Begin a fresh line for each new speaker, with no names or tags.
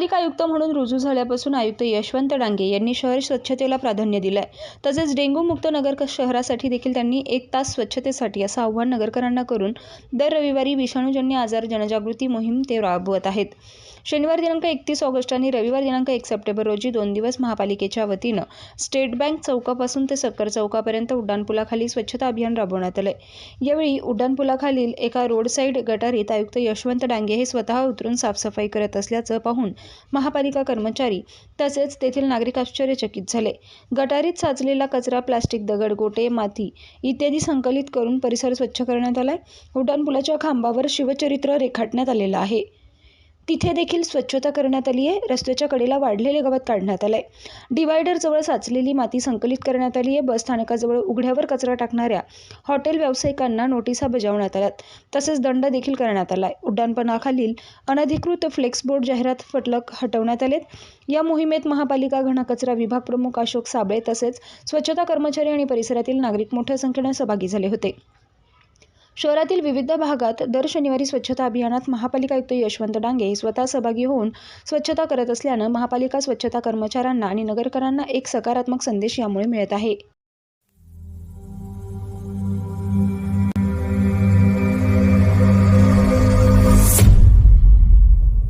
पालिका आयुक्त म्हणून रुजू झाल्यापासून आयुक्त यशवंत डांगे यांनी शहर स्वच्छतेला प्राधान्य दिलं आहे तसेच डेंग्यूमुक्त नगर शहरासाठी देखील त्यांनी एक तास स्वच्छतेसाठी असं आव्हान नगरकरांना करून दर रविवारी विषाणूजन्य आजार जनजागृती मोहीम ते राबवत आहेत. शनिवार दिनांक एकतीस ऑगस्ट आणि रविवार दिनांक एक सप्टेंबर रोजी दोन दिवस महापालिकेच्या वतीनं स्टेट बँक चौकापासून ते सक्कर चौकापर्यंत उड्डाणपुलाखाली स्वच्छता अभियान राबवण्यात आलं यावेळी उड्डाणपुलाखालील एका रोड साईड गटारीत आयुक्त यशवंत डांगे हे स्वतः उतरून साफसफाई करत असल्याचं पाहून महापालिका कर्मचारी तसेच तेथील नागरिक आश्चर्यचकित झाले. गटारीत साचलेला कचरा प्लास्टिक दगड गोटे माती इत्यादी संकलित करून परिसर स्वच्छ करण्यात आलाय. उड्डाणपुलाच्या खांबावर शिवचरित्र रेखाटण्यात आलेलं आहे. तिथे देखील स्वच्छता करण्यात आली आहे. रस्त्याच्या कडेला वाढलेले गवत काढण्यात आलं आहे डिवायडरजवळ साचलेली माती संकलित करण्यात आली आहे. बस स्थानकाजवळ उघड्यावर कचरा टाकणाऱ्या हॉटेल व्यावसायिकांना नोटिसा बजावण्यात आल्यात. तसेच दंड देखील करण्यात आला आहे उड्डाणपणाखालील अनधिकृत फ्लेक्स बोर्ड जाहिरात फटलक हटवण्यात आलेत. या मोहिमेत महापालिका घनकचरा विभाग प्रमुख अशोक साबळे तसेच स्वच्छता कर्मचारी आणि परिसरातील नागरिक मोठ्या संख्येने सहभागी झाले होते. शहरातील विविध भागात दर शनिवारी स्वच्छता अभियानात महापालिका आयुक्त यशवंत डांगे स्वतः सहभागी होऊन स्वच्छता करत असल्यानं महापालिका स्वच्छता कर्मचाऱ्यांना आणि नगरकरांना एक सकारात्मक संदेश यामुळे मिळत आहे.